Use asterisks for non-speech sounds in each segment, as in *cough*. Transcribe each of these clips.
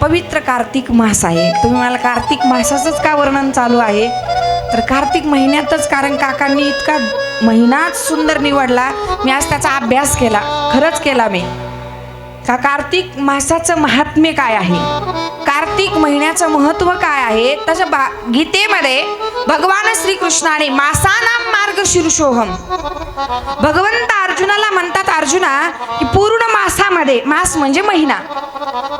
पवित्र कार्तिक मास आहे. तुम्ही मला कार्तिक मासाचंच का वर्णन चालू आहे? तर कार्तिक महिन्यातच कारण काकांनी इतका महिनाच सुंदर निवडला. मी आज त्याचा अभ्यास केला. खरंच केला मी. का कार्तिक मासाचं महात्म्य काय आहे? कार्तिक महिन्याचं महत्त्व काय आहे? तसं बा गीतेमध्ये भगवान श्रीकृष्णाने मासानाम मार्ग शीर्षोहम. भगवंत अर्जुनाला म्हणतात अर्जुना की पूर्ण मासामध्ये मास म्हणजे महिना.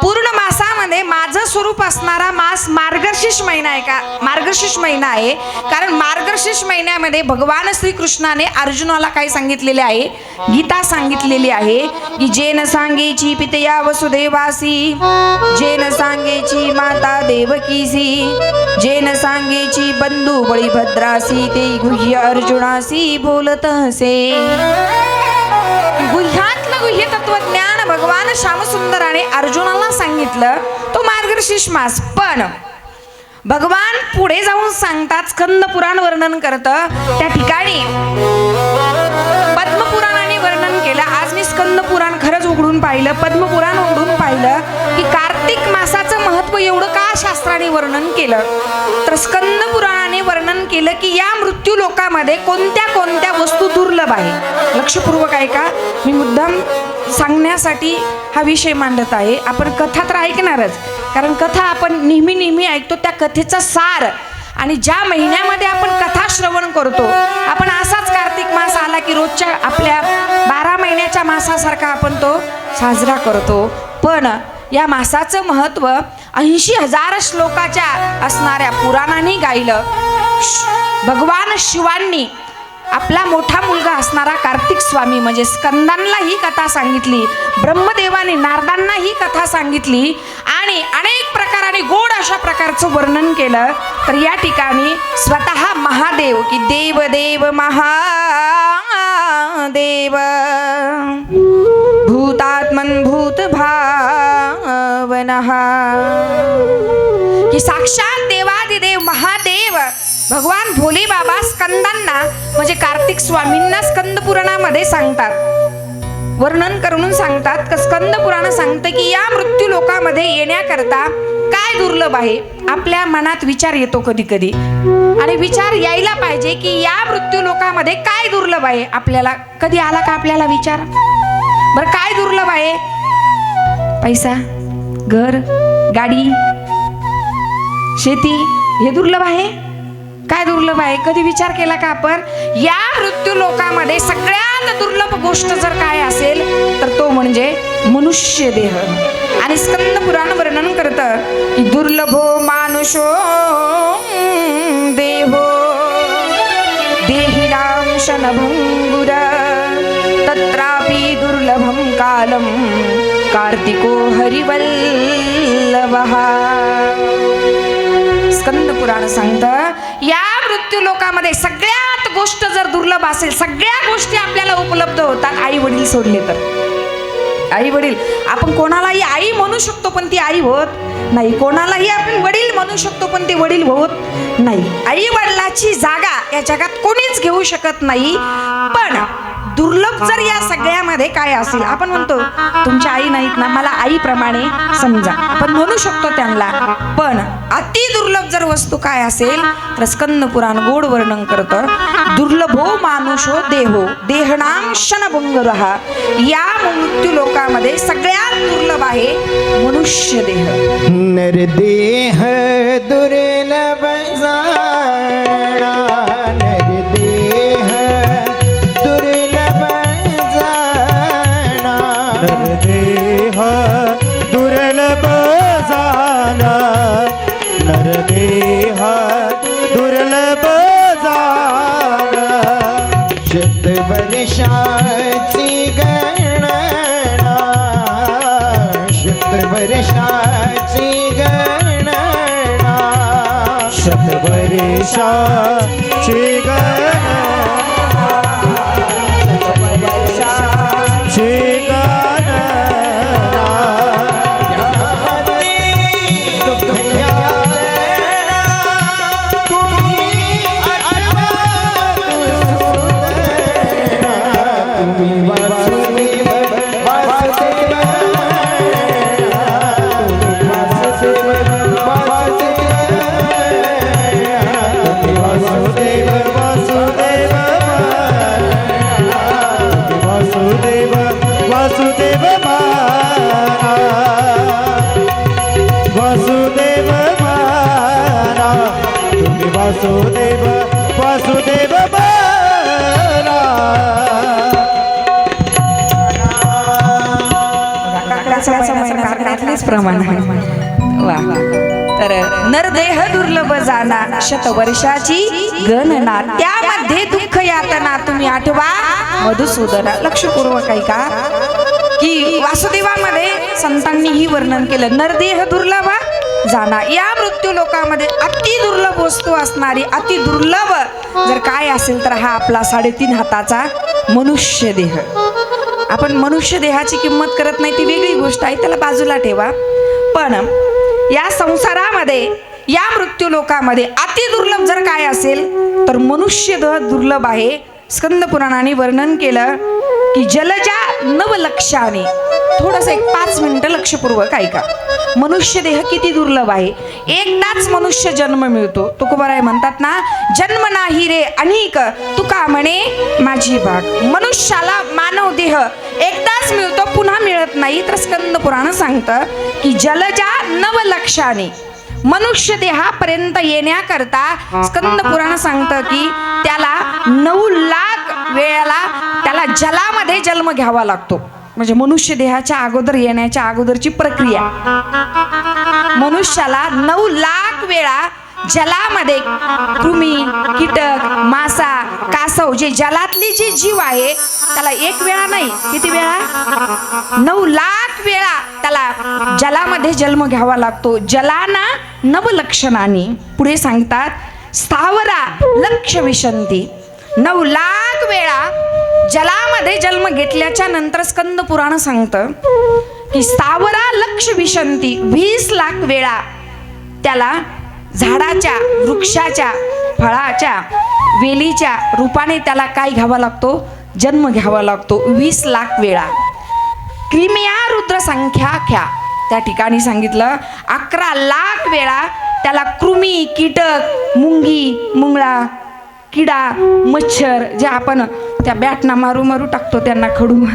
पूर्ण मासामध्ये माझं स्वरूप असणारा मास मार्गशीर्ष महिना आहे का? मार्गशीर्ष महिना आहे. कारण मार्गशीर्ष महिन्यामध्ये भगवान श्रीकृष्णाने अर्जुनाला काय सांगितलेले आहे? गीता सांगितलेली आहे की जेन सांगेची पितया वसुदेवासी जे देवकीसी जेन सांगेची बंधू बळीभद्रासी ते गुह्य अर्जुनासी बोलत हसे गुह्यातलं गुह्य तत्वज्ञान भगवान श्यामसुंदराने अर्जुनाला सांगितलं तो मार्गशीर्ष मास. पण भगवान पुढे जाऊन सांगतात स्कंद पुराण वर्णन करतं. त्या ठिकाणी पद्मपुराणाने वर्णन केलं. आज मी स्कंद पुराण उघडून पाहिलं पद्मपुराण उघडून पाहिलं की कार्तिक मासाचं महत्त्व एवढं का शास्त्राने वर्णन केलं? तर स्कंद पुराणाने वर्णन केलं की या मृत्यू लोकामध्ये कोणत्या कोणत्या वस्तू दुर्लभ आहे? लक्षपूर्वक आहे का मी मुद्दाम सांगण्यासाठी हा विषय मांडत आहे. आपण कथा तर ऐकणारच. कारण कथा आपण नेहमी नेहमी ऐकतो त्या कथेचा सार. आणि ज्या महिन्यामध्ये आपण कथा श्रवण करतो आपण असाच कार्तिक मास आला की रोजच्या आपल्या बारा महिन्याच्या मासासारखा आपण तो साजरा करतो. पण या मासाचं महत्त्व ऐंशी हजार श्लोकाच्या असणाऱ्या पुराणांनी गायलं. श- भगवान शिवांनी आपला मोठा मुलगा असणारा कार्तिक स्वामी म्हणजे स्कंदांना ही कथा सांगितली ब्रह्मदेवाने नारदांना ही कथा सांगितली आणि अनेक प्रकाराने गोड अशा प्रकारचं वर्णन केलं तर या ठिकाणी स्वतः महादेव की देव देव महादेव. भूतात्मन भूत भावनः. की साक्षात देवादिदेव महादेव भगवान भोले बाबा स्कंदांना म्हणजे कार्तिक स्वामींना स्कंद पुराणामध्ये सांगतात. वर्णन करून सांगतात. का स्कंद पुराण सांगतं की या मृत्यू लोकामध्ये येण्याकरता काय दुर्लभ आहे? आपल्या मनात विचार येतो कधी कधी आणि विचार यायला पाहिजे की या मृत्यू लोकामध्ये काय दुर्लभ आहे? आपल्याला कधी आला का आपल्याला विचार? बरं काय दुर्लभ आहे? पैसा घर गाडी शेती हे दुर्लभ आहे? काय दुर्लभ आहे? कधी विचार केला का आपण? या मृत्यू लोकामध्ये सगळ्यात दुर्लभ गोष्ट जर काय असेल तर तो म्हणजे मनुष्य देह. आणि स्कंद पुराण वर्णन करतं की दुर्लभो मानुषो देहो. देहिनांशनभंगुर तत्रापि दुर्लभं कालं कार्तिको हरिवल्लभः. स्कंद पुराण सांगतं या लोकांमध्ये सगळ्यात गोष्ट जर दुर्लभ असेल सगळ्या गोष्टी आपल्याला उपलब्ध होतात आई वडील सोडले तर. आई वडील आपण कोणालाही आई म्हणू शकतो पण ती आई होत नाही. कोणालाही आपण वडील म्हणू शकतो पण ते वडील होत नाही. आई वडिलाची जागा या जगात कोणीच घेऊ शकत नाही. पण दुर्लभ जर या सगळ्यामध्ये काय असेल आपण म्हणतो तुमच्या आई नाहीत ना मला आईप्रमाणे समजा. आपण म्हणू शकतो त्यांना. पण अति दुर्लभ जर वस्तू काय असेल तर स्कंद पुराण गोड वर्णन करतं दुर्लभो हो मानुषो देहो देहनाम हो, रहा या मृत्यू लोकामध्ये सगळ्यात दुर्लभ आहे मनुष्य देह. नरदेह दुर्लभ शतवर्षाची गणना वासुदेव वासुदेव प्रमाण वा तर नरदेह दुर्लभ जाना शतवर्षाची गणना त्यामध्ये दुःख यातना तुम्ही आठवा मधुसूदना लक्षपूर्वक ऐका. की वासुदेवामध्ये संतांनी ही वर्णन केलं. नरदेह दुर्लभ जाणार. या मृत्यू लोकामध्ये अति दुर्लभ वस्तू असणारी अति दुर्लभ जर काय असेल तर हा आपला साडेतीन हाताचा मनुष्य देह. आपण मनुष्य देहाची किंमत करत नाही ती वेगळी गोष्ट आहे त्याला बाजूला ठेवा. पण या संसारामध्ये या मृत्यू लोकामध्ये अति दुर्लभ जर काय असेल तर मनुष्य देह दुर्लभ आहे. स्कंद पुराणाने वर्णन केलं की जलजा नवलक्षाने. थोडंसं एक पाच मिनिटं लक्षपूर्वक ऐका. मनुष्य देह किती दुर्लभ आहे? एकदाच मनुष्य जन्म मिळतो. तुकोबाराय म्हणतात ना जन्म नाही रे अनेक तुका म्हणे माझी बाग. मनुष्याला मानव देह एकदाच मिळतो पुन्हा मिळत नाही. तर स्कंद पुराण सांगतं की जलजा नवलक्षाने मनुष्य देहापर्यंत येण्याकरता स्कंद पुराण सांगतं की त्याला नऊ लाख वेळेला त्याला जलामध्ये जन्म घ्यावा लागतो. म्हणजे मनुष्य देहाच्या अगोदर येण्याच्या अगोदरची प्रक्रिया. मनुष्याला नऊ लाख वेळा जलामध्ये कृमी कीटक मासा कासव जे जलातली जी जीव आहे त्याला एक वेळा नाही किती वेळा? नऊ लाख वेळा त्याला जलामध्ये जन्म घ्यावा लागतो. जलाना नवलक्षणाने. पुढे सांगतात स्थावरा लक्ष विशंती. नऊ लाख वेळा जलामध्ये जन्म घेतल्याच्या नंतर स्कंद पुराण सांगतं की स्थावरा लक्ष विशंती वीस लाख वेळा त्याला झाडाच्या वृक्षाच्या फळाच्या वेलीच्या रूपाने त्याला काय घ्यावा लागतो? जन्म घ्यावा लागतो. वीस लाख वेळा. क्रिमिया रुद्र संख्या ख्या त्या ठिकाणी सांगितलं अकरा लाख वेळा त्याला कृमी कीटक मुंगी मुंगळा किडा मच्छर जे आपण त्या बॅटना मारू मारू टाकतो त्यांना खडू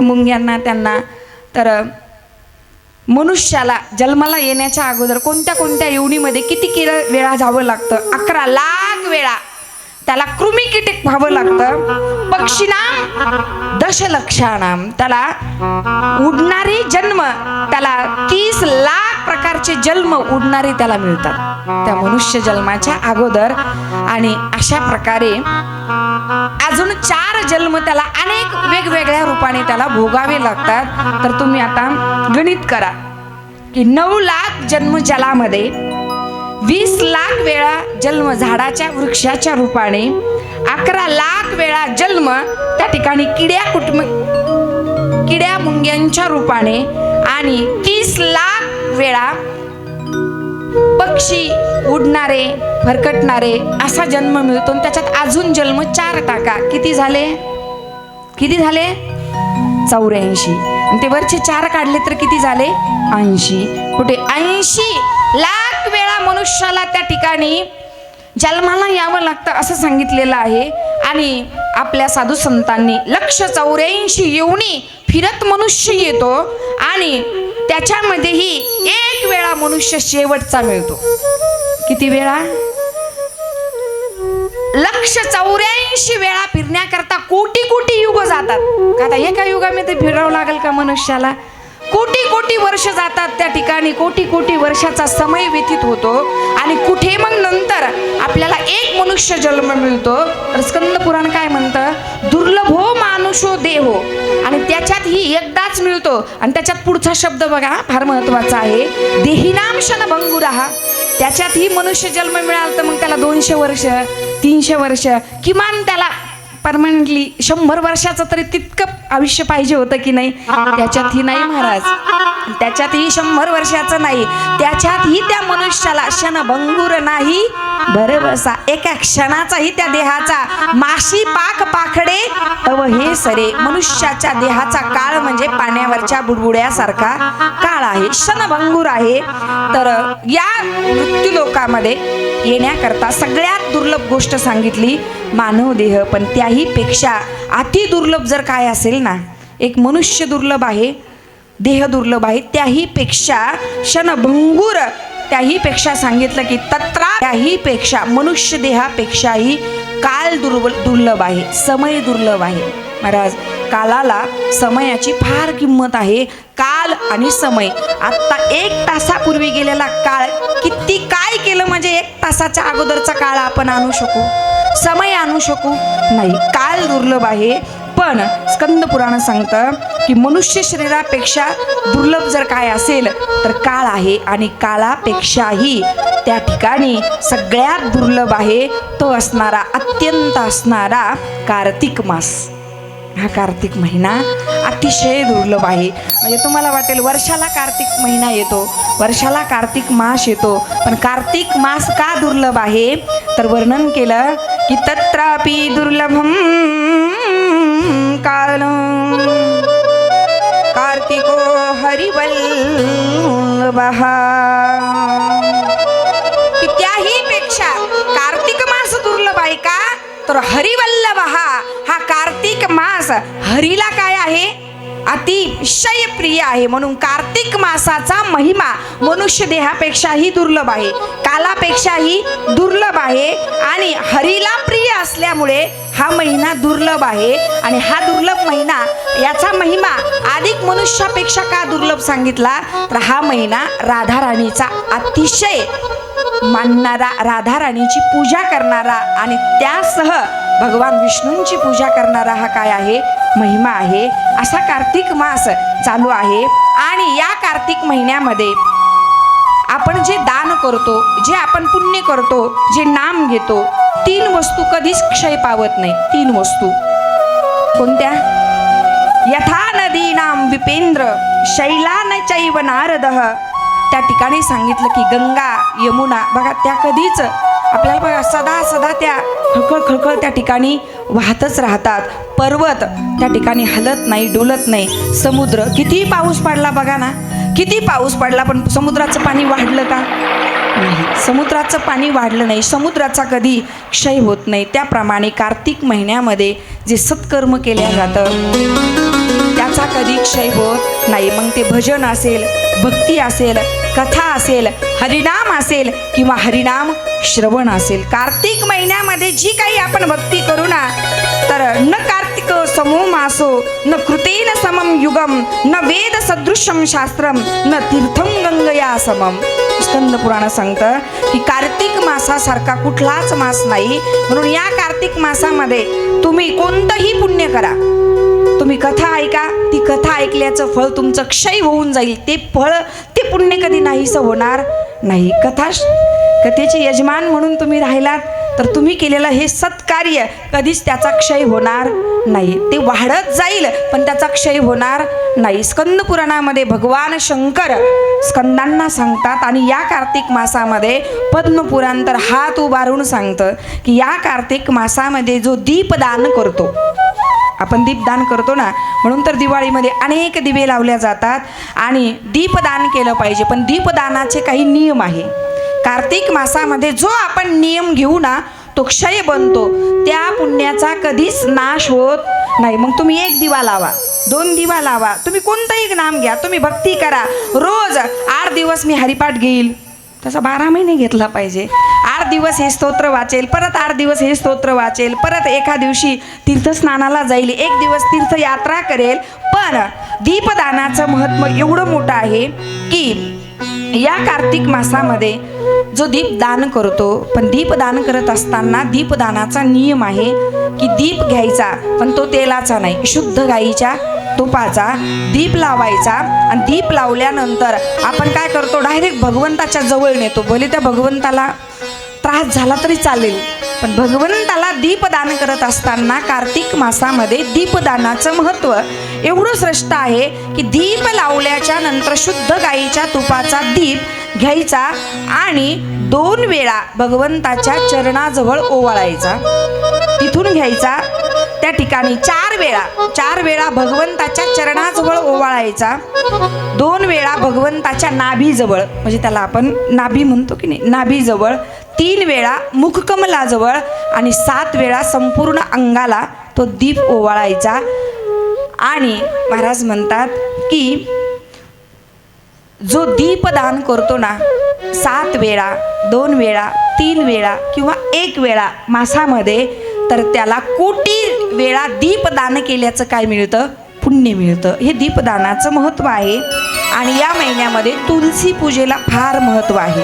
मुंग्यांना त्यांना. तर मनुष्याला जन्माला येण्याच्या अगोदर कोणत्या कोणत्या योनीमध्ये किती किळ वेळा जावं लागतं? अकरा लाख वेळा. त्याला कृमी कीटक व्हावं लागतं. पक्षीना दशलक्षानाम त्याला उडणारे जन्म त्याला तीस लाख प्रकारचे जन्म उडणारे त्याला मिळतात. त्या मनुष्य जन्माच्या अगोदर. आणि अशा प्रकारे अजून चार जन्म त्याला अनेक वेगवेगळ्या रूपाने त्याला भोगावे लागतात. तर तुम्ही आता गणित करा. की नऊ लाख जन्म जलामध्ये वीस लाख वेळा जन्म झाडाच्या वृक्षाच्या रूपाने अकरा लाख वेळा जन्म त्या ठिकाणी किड्या कुटुंब किड्या मुंग्यांच्या रूपाने आणि तीस लाख वेळा पक्षी उडणारे फरकटणारे असा जन्म मिळतो आणि त्याच्यात अजून जन्म चार टाका. किती झाले? किती झाले? चौऱ्याऐंशी. आणि ते वरचे चार काढले तर किती झाले? ऐंशी. कुठे? ऐंशी लाख मनुष्याला त्या ठिकाणी जन्माला यावं लागतं असं सांगितलेलं आहे. आणि आपल्या साधू संतांनी लक्ष चौऱ्याऐंशी येऊनी फिरत मनुष्य येतो आणि त्याच्यामध्येही एक वेळा मनुष्य शेवटचा मिळतो. किती वेळा? लक्ष चौऱ्याऐंशी वेळा फिरण्याकरता कोटी कोटी युग जातात. का आता एका युगामध्ये फिरावं लागेल का मनुष्याला? कोटी कोटी वर्ष जातात त्या ठिकाणी. कोटी कोटी वर्षाचा समय व्यतीत होतो. आणि कुठे मग नंतर आपल्याला एक मनुष्य जन्म मिळतो. तर स्कंद पुराण काय म्हणतं? दुर्लभो मानुषो देहो. आणि त्याच्यात ही एकदाच मिळतो. आणि त्याच्यात पुढचा शब्द बघा फार महत्त्वाचा आहे. देहिनाम शन भंगुराहा त्याच्यात ही मनुष्य जन्म मिळाला तर मग त्याला दोनशे वर्ष तीनशे वर्ष किमान त्याला परमनंटली शंभर वर्षाचं तरी तितकं आयुष्य पाहिजे होतं की नाही? त्याच्यातही नाही महाराज. त्याच्यातही शंभर वर्षाचं नाही. त्याच्यातही त्या मनुष्याला क्षणभंगूर नाही. बरं बसा. एका क्षणाचाही त्या देहाचा माशी पाक पाखडे तव हे सरे. मनुष्याच्या देहाचा काळ म्हणजे पाण्यावरच्या बुडबुड्यासारखा काळ आहे. क्षणभंगूर आहे. तर या मृत्यू लोकामध्ये येण्याकरता सगळ्यात दुर्लभ गोष्ट सांगितली मानव देह पण त्याही पेक्षा अति दुर्लभ जर काय असेल ना एक मनुष्य दुर्लभ आहे देह दुर्लभ आहे त्याही पेक्षा क्षणभंगूर त्याही पेक्षा सांगितलं की तत्रा त्याही पेक्षा मनुष्य देहापेक्षाही काल दुर्बल दुर्लभ आहे समय दुर्लभ आहे. महाराज कालाला समयाची फार किंमत आहे काल आणि समय. आत्ता एक तासापूर्वी गेलेला काळ किती काय तासाच्या अगोदरचा काळ आपण आणू शकू समय आणू शकू नाही. काल दुर्लभ आहे पण स्कंद पुराण सांगतं की मनुष्य शरीरापेक्षा दुर्लभ जर काय असेल तर काळ आहे आणि काळापेक्षाही त्या ठिकाणी सगळ्यात दुर्लभ आहे तो असणारा अत्यंत असणारा कार्तिक मास. हा कार्तिक महिना अतिशय दुर्लभ आहे. म्हणजे तुम्हाला वाटेल वर्षाला कार्तिक महिना येतो वर्षाला कार्तिक मास येतो पण कार्तिक मास का दुर्लभ आहे? तर वर्णन केलं की तत्रापि दुर्लभम काल कार्तिको हरिवल्लभः. त्याही पेक्षा कार्तिक मास दुर्लभ आहे का? तर हरिवल्ल मास हरीला काय आहे? अतिशय प्रिय आहे. म्हणून कार्तिक मासाचा महिमा मनुष्य देहापेक्षाही दुर्लभ आहे. कालापेक्षाही दुर्लभ आहे. आणि हरीला प्रिय असल्यामुळे हा महिना दुर्लभ आहे. आणि हा दुर्लभ महिना याचा महिमा अधिक मनुष्यापेक्षा का दुर्लभ सांगितला? तर हा महिना राधा राणीचा अतिशय मानणारा राधा राणीची पूजा करणारा आणि त्यासह भगवान विष्णूंची पूजा करणारा हा काय आहे? महिमा आहे. असा कार्तिक मास चालू आहे. आणि या कार्तिक महिन्यामध्ये आपण जे दान करतो जे आपण पुण्य करतो जे नाम घेतो तीन वस्तू कधीच क्षय पावत नाही. तीन वस्तू. कोणत्या? यथा नदीनाम विपेंद्र शैलान चैव नारद. त्या ठिकाणी सांगितलं की गंगा यमुना बघा त्या कधीच आपल्याला बघा सदा सदा त्या खळखळ खळखळ त्या ठिकाणी वाहतच राहतात. पर्वत त्या ठिकाणी हलत नाही डोलत नाही. समुद्र किती पाऊस पडला बघा ना किती पाऊस पडला पण समुद्राचं पाणी वाढलं का? नाही. समुद्राचं पाणी वाढलं नाही. समुद्राचा कधी क्षय होत नाही. त्याप्रमाणे कार्तिक महिन्यामध्ये जे सत्कर्म केल्या जातं त्याचा कधी क्षय होत नाही. मग ते भजन असेल भक्ती असेल कथा असेल हरिनाम असेल किंवा हरिनाम श्रवण असेल. कार्तिक महिन्यामध्ये जी काही आपण भक्ती करू ना तर न कार्तिक समो मासो न कृतेन समम युगम न वेद सदृशम शास्त्रम न तीर्थम गंगया समम. स्कंद पुराण सांगतं की कार्तिक मासासारखा कुठलाच मास नाही म्हणून या कार्तिक मासामध्ये तुम्ही कोणतंही पुण्य करा. तुम्ही कथा ऐका कथा ऐकल्याचं फळ तुमचं क्षय होऊन जाईल. ते फळ ते पुण्य कधी नाहीसं होणार नाही. कथा कथेचे यजमान म्हणून तुम्ही राहिलात. तर तुम्ही केलेलं हे सत्कार्य कधीच त्याचा क्षय होणार नाही. ते वाढत जाईल पण त्याचा क्षय होणार नाही. स्कंद पुराणामध्ये भगवान शंकर स्कंदांना सांगतात आणि या कार्तिक मासामध्ये पद्मपुराण तर हात उभारून सांगतं की या कार्तिक मासामध्ये जो दीपदान करतो आपण दीपदान करतो ना म्हणून तर दिवाळीमध्ये अनेक दिवे लावल्या जातात आणि दीपदान केलं पाहिजे. पण दीपदानाचे काही नियम आहे. कार्तिक मासामध्ये जो आपण नियम घेऊ ना तो क्षय बनतो. त्या पुण्याचा कधीच नाश होत नाही. मग तुम्ही एक दिवा लावा दोन दिवा लावा. तुम्ही कोणतंही नाम घ्या तुम्ही भक्ती करा. रोज आठ दिवस मी हरिपाठ घेईल. तसा बारा महिने घेतला पाहिजे. आठ दिवस हे स्तोत्र वाचेल परत आठ दिवस हे स्तोत्र वाचेल परत एका दिवशी तीर्थस्नानाला जाईल एक दिवस तीर्थयात्रा करेल. पण दीपदानाचं महत्त्व एवढं मोठं आहे की या कार्तिक मासामध्ये जो दीपदान करतो पण दीपदान करत असताना दीपदानाचा नियम आहे की दीप घ्यायचा पण तो तेलाचा नाही शुद्ध गाईच्या तुपाचा दीप लावायचा. आणि दीप लावल्यानंतर आपण काय करतो? डायरेक्ट भगवंताच्या जवळ नेतो. भले त्या भगवंताला त्रास झाला तरी चालेल पण भगवंताला दीपदान करत असताना कार्तिक मासामध्ये दीपदानाचं महत्त्व एवढं श्रेष्ठ आहे की दीप लावल्याच्या नंतर शुद्ध गाईच्या तुपाचा दीप घ्यायचा आणि दोन वेळा भगवंताच्या चरणाजवळ ओवाळायचा. तिथून घ्यायचा. त्या ठिकाणी चार वेळा चार वेळा भगवंताच्या चरणाजवळ ओवाळायचा. दोन वेळा भगवंताच्या नाभीजवळ म्हणजे त्याला आपण नाभी म्हणतो की नाही नाभीजवळ. तीन वेळा मुखकमलाजवळ आणि सात वेळा संपूर्ण अंगाला तो दीप ओवाळायचा. आणि महाराज म्हणतात की जो दीपदान करतो ना सात वेळा दोन वेळा तीन वेळा किंवा एक वेळा मासामध्ये तर त्याला कोटी वेळा दीपदान केल्याचं काय मिळतं? पुण्य मिळतं. हे दीपदानाचं महत्त्व आहे. आणि या महिन्यामध्ये तुलसी पूजेला फार महत्त्व आहे.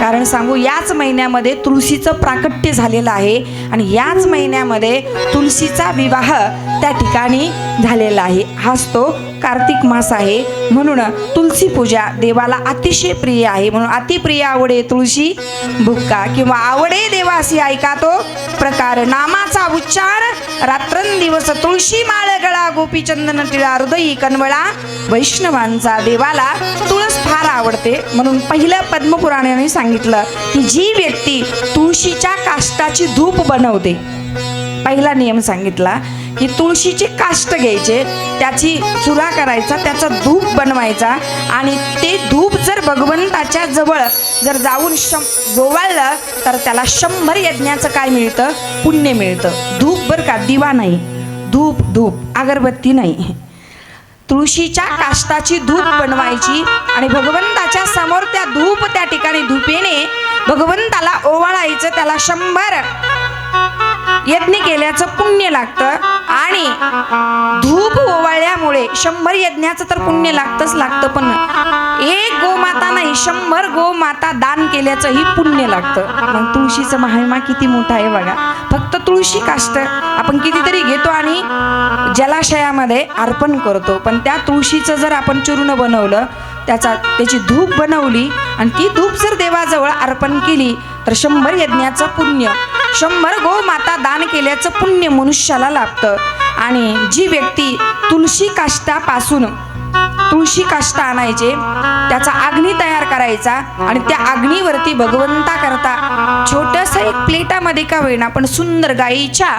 कारण सांगू याच महिन्यामध्ये तुळशीचं प्राकट्य झालेलं आहे आणि याच महिन्यामध्ये तुलसीचा विवाह त्या ठिकाणी झालेला आहे. हाच तो कार्तिक मास आहे. म्हणून तुलसी पूजा देवाला अतिशय प्रिय आहे. म्हणून अतिप्रिय आवडे तुळशी भुक्का किंवा आवडे देवासी ऐका तो प्रकार. नामाचा उच्चार रात्रंदिवस तुळशी माळ गळा गोपीचंदन टिळा हृदयी कनवळा. वैष्णवांचा देवाला तुळस फार आवडते. म्हणून पहिलं पद्मपुराणाने सांगितलं की जी व्यक्ती तुळशीच्या काष्टाची धूप बनवते पहिला नियम सांगितला ही तुळशीचे काष्ट घ्यायचे त्याची चुरा करायचा त्याचा धूप बनवायचा आणि ते धूप जर भगवंताच्या जवळ जर जाऊन शं गोवाळलं तर त्याला शंभर यज्ञाचं काय मिळतं? पुण्य मिळतं. धूप बरं का? दिवा नाही. धूप धूप. अगरबत्ती नाही. तुळशीच्या काष्टाची धूप बनवायची आणि भगवंताच्या समोर त्या धूप त्या ठिकाणी धुपेने भगवंताला ओवाळायचं त्याला शंभर यज्ञ केल्याचं पुण्य लागतं आणि धूप ओवाळल्यामुळे शंभर यज्ञाचं तर पुण्य लागतंच लागतं पण एक गोमाता नाही शंभर गोमाता दान केल्याचंही पुण्य लागतं. मग तुळशीचं महिमा किती मोठा आहे बघा. फक्त तुळशी काष्ट आपण कितीतरी घेतो आणि जलाशयामध्ये अर्पण करतो. पण त्या तुळशीचं जर आपण चूर्ण बनवलं त्याचा त्याची धूप बनवली आणि ती धूप जर देवाजवळ अर्पण केली तर शंभर यज्ञाचं पुण्य शंभर गो माता दान केल्याचं पुण्य मनुष्याला लाभतं. आणि जी व्यक्ती तुळशी काष्टापासून तुळशी काष्टा आणायचे त्याचा अग्नी तयार करायचा आणि त्या अग्नीवरती भगवंता करता छोटंसं एक प्लेटामध्ये का होईना पण सुंदर गाईच्या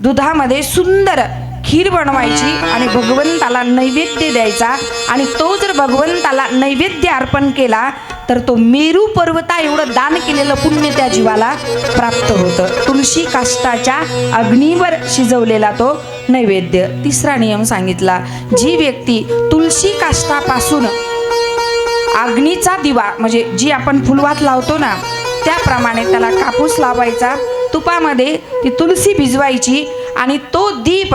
दुधामध्ये सुंदर खीर बनवायची आणि भगवंताला नैवेद्य द्यायचा. आणि तो जर भगवंताला नैवेद्य अर्पण केला तर तो मेरू पर्वता एवढं दान केलेलं पुण्य त्या जीवाला प्राप्त होतं. तुळशी काष्टाच्या अग्नीवर शिजवलेला तो नैवेद्य. तिसरा नियम सांगितला जी व्यक्ती तुळशी काष्टापासून अग्नीचा दिवा म्हणजे जी आपण फुलवात लावतो ना त्याप्रमाणे त्याला कापूस लावायचा. तुपामध्ये ती तुलसी भिजवायची आणि तो दीप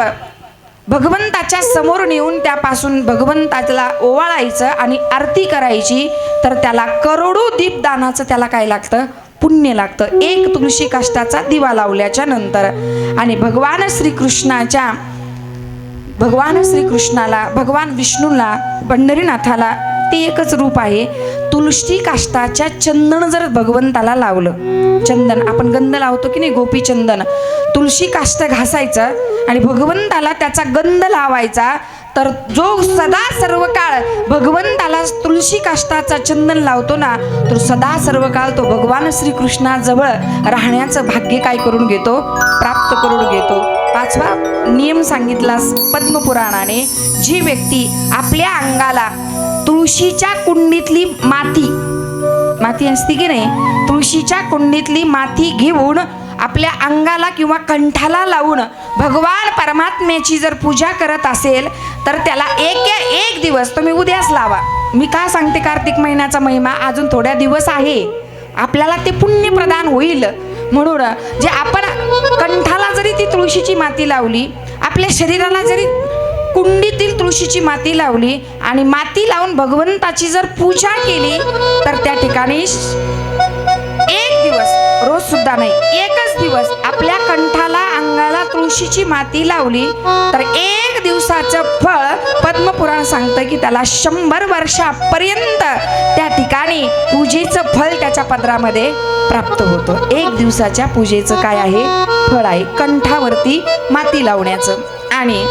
भगवंताच्या समोर नेऊन त्यापासून भगवंताला ओवाळायचं आणि आरती करायची तर त्याला करोडो दीपदानाचं त्याला काय लागतं? पुण्य लागतं. एक तुळशी काष्टाचा दिवा लावल्याच्या नंतर. आणि भगवान श्रीकृष्णाच्या भगवान श्रीकृष्णाला भगवान विष्णूला पंढरीनाथाला ते एकच रूप आहे. तुलसी काष्टाच्या चंदन जर भगवंताला लावलं. चंदन आपण गंध लावतो की नाही? गोपी चंदन. तुळशी काष्ट घासायचं आणि भगवंताला त्याचा गंध लावायचा. तर जो सदा सर्व काळ भगवंताला तुळशी काष्टाचा चंदन लावतो ना तो सदा सर्व काळ तो भगवान श्रीकृष्णाजवळ राहण्याचं भाग्य काय करून घेतो? प्राप्त करून घेतो. पाचवा नियम सांगितला पद्मपुराणाने. जी व्यक्ती आपल्या अंगाला तुळशीच्या कुंडीतली माती. माती असते की नाही? तुळशीच्या कुंडीतली माती घेऊन आपल्या अंगाला किंवा कंठाला लावून भगवान परमात्म्याची जर पूजा करत असेल तर त्याला एक या एक दिवस तुम्ही उद्याच लावा. मी का सांगते कार्तिक महिन्याचा महिमा? अजून थोड्या दिवस आहे. आपल्याला ते पुण्य प्रदान होईल. म्हणून जे आपण कंठाला जरी ती तुळशीची माती लावली आपल्या शरीराला जरी कुंडीतील तुळशीची माती लावली आणि माती लावून भगवंताची जर पूजा केली तर त्या ठिकाणी एक दिवस रोज सुद्धा नाही एकच दिवस आपल्या कंठाला अंगाला तुळशीची माती लावली तर एक दिवसाचं फळ पद्मपुराण सांगतं की त्याला शंभर वर्षापर्यंत त्या ठिकाणी पूजेचं फळ त्याच्या पदरामध्ये प्राप्त होतं. एक दिवसाच्या पूजेचं काय आहे? फळ आहे. कंठावरती माती लावण्याचं. आणि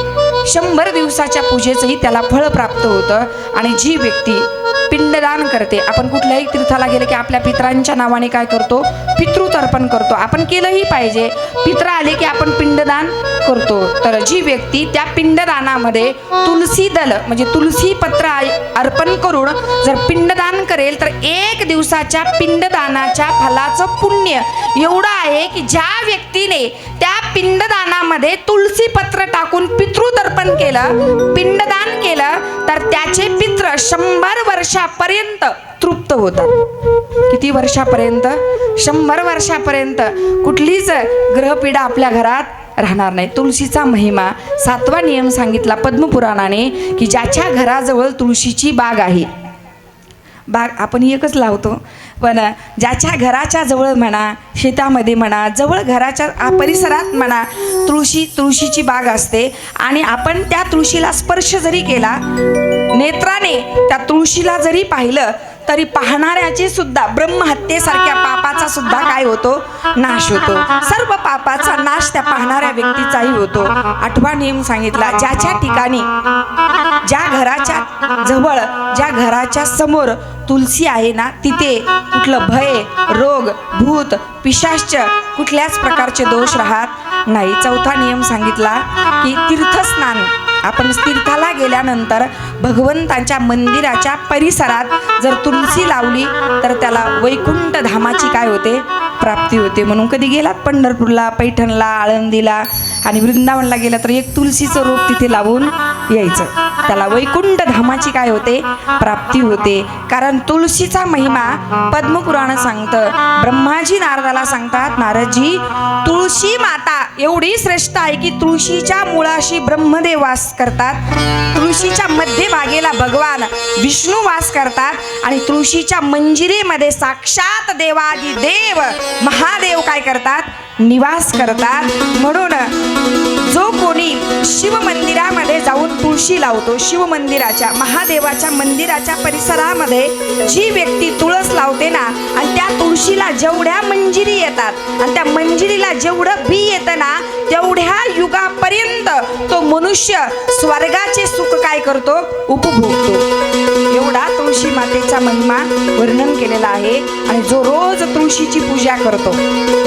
शंभर दिवसाच्या पूजेचंही त्याला फळ प्राप्त होतं आणि जी व्यक्ती पिंडदान करते आपण कुठल्याही तीर्थाला गेले की आपल्या पित्रांच्या नावाने काय करतो? पितृतर्पण करतो. आपण केलंही पाहिजे. पित्र आले की आपण पिंडदान करतो तर जी व्यक्ती त्या पिंडदानामध्ये तुलसी दल म्हणजे तुलसी पत्र अर्पण करून जर पिंडदान करेल तर एक दिवसाच्या पिंडदानाच्या फलाचं पुण्य एवढं आहे की ज्या व्यक्तीने त्या पिंडदानामध्ये तुलसी पत्र टाकून पितृतर्पण केलं पिंडदान केलं तर त्याचे पित्र शंभर वर्षापर्यंत तृप्त होतात. किती वर्षापर्यंत? शंभर वर्षापर्यंत. कुठलीच ग्रहपीडा आपल्या घरात राहणार नाही. तुळशीचा महिमा सातवा नियम सांगितला पद्मपुराणाने की ज्याच्या घराजवळ तुळशीची बाग आहे. बाग आपण एकच लावतो. पण ज्याच्या घराच्या जवळ म्हणा शेतामध्ये म्हणा जवळ घराच्या परिसरात म्हणा तुळशी तुळशीची बाग असते आणि आपण त्या तुळशीला स्पर्श जरी केला नेत्राने त्या तुळशीला जरी पाहिलं तरी पाहणाऱ्याची सुद्धा ब्रह्महत्येसारख्या पापाचा सुद्धा काय होतो? नाश होतो. सर्व पापाचा नाश त्या पाहणाऱ्या व्यक्तीचाही होतो. आठवा नियम सांगितला ज्याच्या ठिकाणी ज्या घराच्या जवळ ज्या घराच्या समोर तुलसी आहे ना तिथे कुठलं भय रोग भूत पिशाश्च कुठल्याच प्रकारचे दोष राहत नाही. चौथा नियम सांगितला की तीर्थस्नान. आपण तीर्थाला गेल्यानंतर भगवंतांच्या मंदिराच्या परिसरात जर तुलसी लावली तर त्याला वैकुंठ धामाची काय होते? प्राप्ती होते. म्हणून कधी गेलात पंढरपूरला पैठणला आळंदीला आणि वृंदावनला गेला तर एक तुलसीचं रोप तिथे लावून यायचं. त्याला वैकुंठ धामाची काय होते? प्राप्ती होते. कारण तुळशीचा महिमा पद्मपुराण सांगतं. ब्रह्माजी नारदाला सांगतात नारदजी तुळशी माता एवढी श्रेष्ठ आहे की तुळशीच्या मुळाशी ब्रह्मदेव वास करतात. तुळशीच्या मध्यभागेला भगवान विष्णू वास करतात आणि तुळशीच्या मंजिरीमध्ये साक्षात देवादी देव महादेव काय करतात? निवास करतात. म्हणून जो कोणी शिव मंदिरामध्ये जाऊन तुळशी लावतो शिव मंदिराच्या महादेवाच्या मंदिराच्या परिसरामध्ये जी व्यक्ती तुळस लावते ना आणि त्या तुळशीला जेवढ्या मंजिरी येतात आणि त्या मंजिरीला जेवढं बी येतं ना तेवढ्या युगापर्यंत तो मनुष्य स्वर्गाचे सुख काय करतो? उपभोगतो. एवढा तुळशी मातेचा महिमा वर्णन केलेला आहे. आणि जो रोज तुळशीची पूजा करतो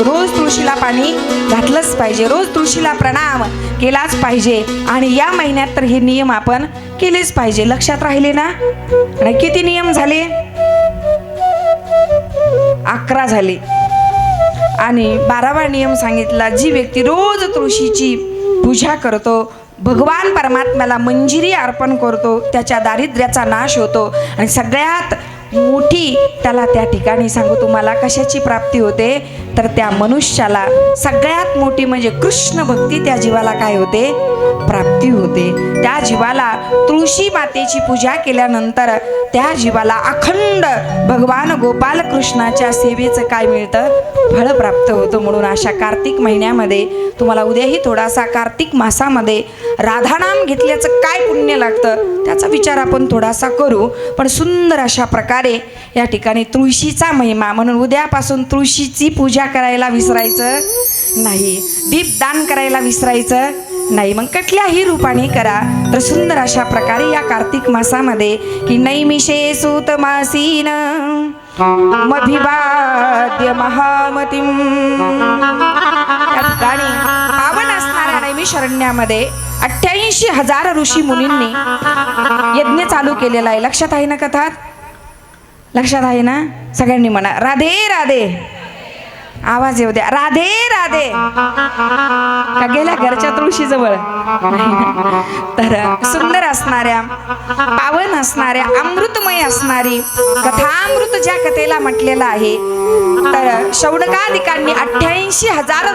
रोज तुळशीला पाणी घातलंच पाहिजे. रोज तुळशीला प्रणाम केलाच पाहिजे. आणि या महिन्यात तर हे नियम आपण केलेच पाहिजे. लक्षात राहिले ना? आणि किती नियम झाले? अकरा झाले. आणि बारावा नियम सांगितला जी व्यक्ती रोज तुळशीची पूजा करतो भगवान परमात्म्याला मंजिरी अर्पण करतो त्याच्या दारिद्र्याचा नाश होतो. आणि सगळ्यात मोठी त्याला त्या ठिकाणी सांगू तुम्हाला कशाची प्राप्ती होते? तर त्या मनुष्याला सगळ्यात मोठी म्हणजे कृष्ण भक्ती त्या जीवाला काय होते? प्राप्ती होते. त्या जीवाला तुळशी मातेची पूजा केल्यानंतर त्या जीवाला अखंड भगवान गोपाल कृष्णाच्या सेवेचं काय मिळतं? फळ प्राप्त होतं म्हणून अशा कार्तिक महिन्यामध्ये तुम्हाला उद्याही थोडासा कार्तिक मासामध्ये राधानाम घेतल्याचं काय पुण्य लागतं? त्याचा विचार आपण थोडासा करू. पण सुंदर अशा प्रकारे या ठिकाणी तुळशीचा महिमा म्हणून उद्यापासून तुळशीची पूजा करायला विसरायचं नाही. दीपदान करायला विसरायचं. नाही मग कुठल्याही रूपाने करा. तर सुंदर अशा प्रकारे या कार्तिक मासामध्ये की नैमिषे सूत मासीन. मभिवाद्य महामतीम ठिकाणी पावन असणाऱ्या नैमिषरण्यामध्ये अठ्ठ्याऐंशी हजार ऋषी मुनींनी यज्ञ चालू केलेला आहे. लक्षात आहे ना कथात लक्षात आहे ना? सगळ्यांनी म्हणा. राधे राधे. आवाज येऊ द्या. राधे राधे. का गेल्या घरच्या तुळशी जवळ? *laughs* तर सुंदर असणाऱ्या पावन असणाऱ्या अमृतमय असणारी कथामृत ज्या कथेला म्हटलेलं आहे तर शौनकाधिकांनी अठ्ठ्याऐंशी हजार